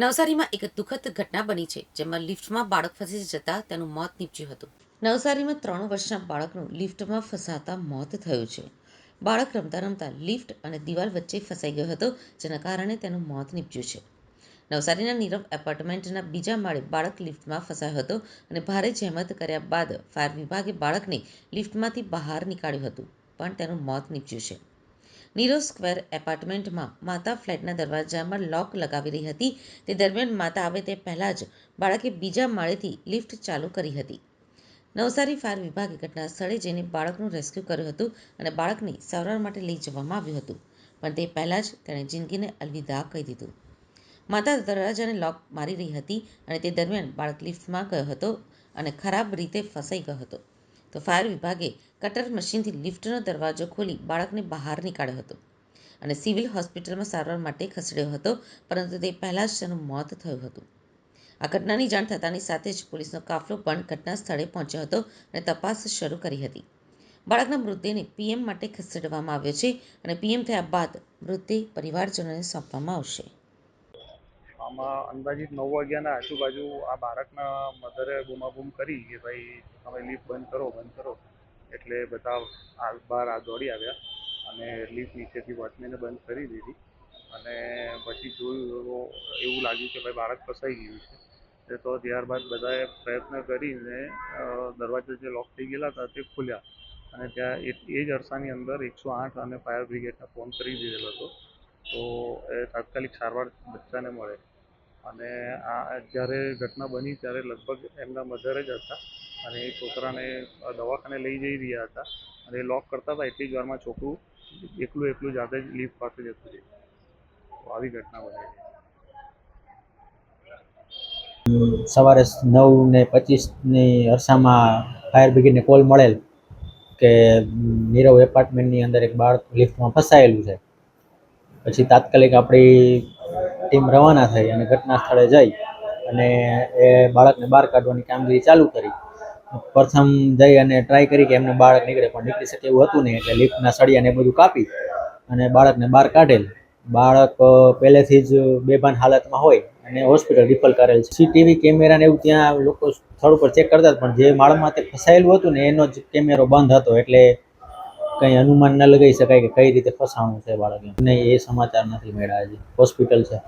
નવસારીમાં એક દુઃખદ ઘટના બની છે, જેમાં લિફ્ટમાં બાળક ફસી જતા તેનું મોત નીપજ્યું હતું. નવસારીમાં ત્રણ વર્ષના બાળકનું લિફ્ટમાં ફસાતા મોત થયું છે. બાળક રમતા રમતા લિફ્ટ અને દિવાલ વચ્ચે ફસાઈ ગયો હતો, જેના કારણે તેનું મોત નીપજ્યું છે. નવસારીના નીરવ એપાર્ટમેન્ટના બીજા માળે બાળક લિફ્ટમાં ફસાયો હતો અને ભારે જહેમત કર્યા બાદ ફાયર વિભાગે બાળકને લિફ્ટમાંથી બહાર નીકાળ્યું હતું, પણ તેનું મોત નીપજ્યું છે. નીરવ સ્ક્વેર એપાર્ટમેન્ટમાં માતા ફ્લેટના દરવાજામાં લોક લગાવી રહી હતી. તે દરમિયાન માતા આવે તે પહેલાં જ બાળકે બીજા માળેથી લિફ્ટ ચાલુ કરી હતી. નવસારી ફાયર વિભાગે ઘટના સ્થળે જઈને બાળકનું રેસ્ક્યુ કર્યું હતું અને બાળકને સારવાર માટે લઈ જવામાં આવ્યું હતું. પણ તે પહેલાં જ તેણે જિંદગીને અલવિદા કહી દીધું. માતા દરવાજાને લોક મારી રહી હતી અને તે દરમિયાન બાળક લિફ્ટમાં ગયો હતો અને ખરાબ રીતે ફસાઈ ગયો હતો. તો ફાયર વિભાગે કટર મશીનથી લિફ્ટનો દરવાજો ખોલી બાળકને બહાર નીકાળ્યો હતો અને સિવિલ હોસ્પિટલમાં સારવાર માટે ખસેડ્યો હતો, પરંતુ તે પહેલાં જ તેનું મોત થયું હતું. આ ઘટનાની જાણ થતાની સાથે જ પોલીસનો કાફલો પણ ઘટના સ્થળે પહોંચ્યો હતો અને તપાસ શરૂ કરી હતી. બાળકના મૃતદેહને પીએમ માટે ખસેડવામાં આવ્યો છે અને પીએમ થયા બાદ મૃતદેહ પરિવારજનોને સોંપવામાં આવશે. આમાં અંદાજિત નવ વાગ્યાના આજુબાજુ આ બાળકના મધરે બૂમાબૂમ કરી કે ભાઈ તમે લિફ્ટ બંધ કરો બંધ કરો. એટલે બધા બહાર દોડી આવ્યા અને લિફ્ટ નીચેથી વોચમેને બંધ કરી દીધી. અને પછી જોયું એવું લાગ્યું કે ભાઈ બાળક ફસાઈ ગયું છે. એ તો ત્યારબાદ બધાએ પ્રયત્ન કરીને દરવાજા જે લોક થઈ ગયેલા હતા તે ખોલ્યા. અને ત્યાં એ જ અરસાની અંદર એકસો આઠ અને ફાયર બ્રિગેડને ફોન કરી દીધેલો હતો. તો એ તાત્કાલિક સારવાર બચ્ચાને મળે. અને આ જ્યારે ઘટના બની ત્યારે લગભગ એમના મધર જ હતા અને એ છોકરાને દવાખાને લઈ જઈ રહ્યા હતા અને એ લોક કરતા હતા એટલી જ વારમાં છોકરું એકલું એકલું જાતે જ લિફ્ટ પાસે જતું રહ્યું. તો આવી ઘટના બની. સવારે નવ ને પચીસની અરસામાં ફાયર બ્રિગેડને કોલ મળેલ કે નીરવ એપાર્ટમેન્ટની અંદર એક બાળક લિફ્ટમાં ફસાયેલું છે. પછી તાત્કાલિક આપણી ટીમ રવાના થઈ અને ઘટના સ્થળે જઈ અને એ બાળકને બહાર કાઢવાની કામગીરી ચાલુ કરી. પ્રથમ જઈ અને ટ્રાય કરી કે એમને બાળક નીકળે, પણ નીકળી શકે એવું હતું નહીં, એટલે લિફ્ટના સળિયાને બધું કાપી અને બાળકને બહાર કાઢેલ. બાળક પહેલેથી જ બેભાન હાલતમાં હોય અને હોસ્પિટલ રિફર કરેલ છે. સીટીવી કેમેરા ને એવું ત્યાં લોકો સ્થળ ઉપર ચેક કરતા પણ જે માળમાં તે ફસાયેલું હતું ને, એનો જ કેમેરો બંધ હતો, એટલે કંઈ અનુમાન ન લગાવી શકાય કે કઈ રીતે ફસાણું છે બાળકને. નહીં, એ સમાચાર નથી મળ્યા હજી હોસ્પિટલ છે.